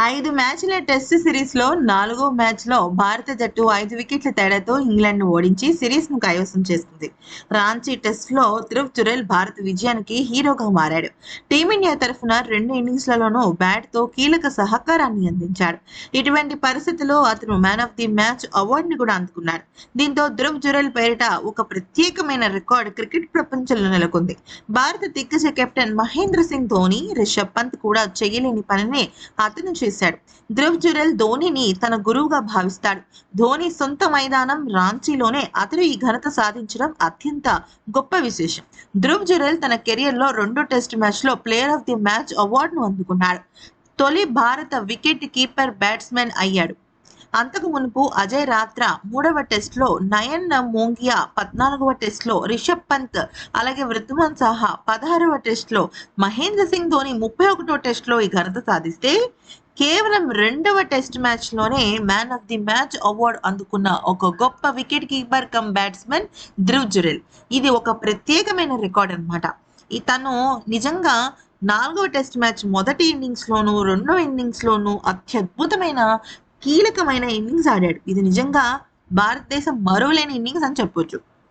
ఐదు మ్యాచ్ల టెస్ట్ సిరీస్లో నాలుగో మ్యాచ్లో భారత జట్టు ఐదు వికెట్ల తేడాతో ఇంగ్లాండ్ను ఓడించి సిరీస్ను కైవసం చేసుకుంది. రాంచీ టెస్ట్లో ధ్రువ్ జురెల్ భారత విజయానికి హీరోగా మారాడు. టీమిండియా తరఫున రెండు ఇన్నింగ్స్లలోనూ బ్యాట్తో కీలక సహకారాన్ని అందించాడు. ఇటువంటి పరిస్థితుల్లో అతను మ్యాన్ ఆఫ్ ది మ్యాచ్ అవార్డుని కూడా అందుకున్నాడు. దీంతో ధ్రువ్ జురెల్ పేరిట ఒక ప్రత్యేకమైన రికార్డ్ క్రికెట్ ప్రపంచంలో నెలకొంది. భారత దిగ్గజ కెప్టెన్ మహేంద్ర సింగ్ ధోని రిషబ్ పంత్ కూడా చేయలేని పనిని అతను చేశాడు. ధ్రువ్ జురెల్ ధోనిని తన గురువుగా భావిస్తాడు. ధోని సొంత మైదానం రాంచీలోనే అతడు ఈ ఘనత సాధించడం అత్యంత గొప్ప విశేషం. ధ్రువ్ జురెల్ తన కెరియర్లో రెండో టెస్ట్ మ్యాచ్లో ప్లేయర్ ఆఫ్ ది మ్యాచ్ అవార్డును అందుకున్నాడు. తొలి భారత వికెట్ కీపర్ బ్యాట్స్మెన్ అయ్యాడు. అంతకు మునుపు అజయ్ రాత్ర మూడవ టెస్ట్లో నయన్ మోంగియా పద్నాలుగవ టెస్ట్లో రిషబ్ పంత్ అలాగే వృద్ధుమన్ సాహా పదహారవ టెస్ట్లో మహేంద్ర సింగ్ ధోని ముప్పై ఒకటో టెస్ట్లో ఈ ఘనత సాధిస్తే కేవలం రెండవ test మ్యాచ్లోనే man of the match award అందుకున్న ఒక గొప్ప wicket keeper cum batsmen Dhruv Jurel. ఇది ఒక ప్రత్యేకమైన రికార్డ్ అన్నమాట. ఈ తను నిజంగా నాలుగవ టెస్ట్ మ్యాచ్ మొదటి ఇన్నింగ్స్ లోను రెండవ ఇన్నింగ్స్ లోను అత్యద్భుతమైన కీలకమైన ఇన్నింగ్స్ ఆడాడు. ఇది నిజంగా భారతదేశం మరోలేని ఇన్నింగ్స్ అని చెప్పొచ్చు.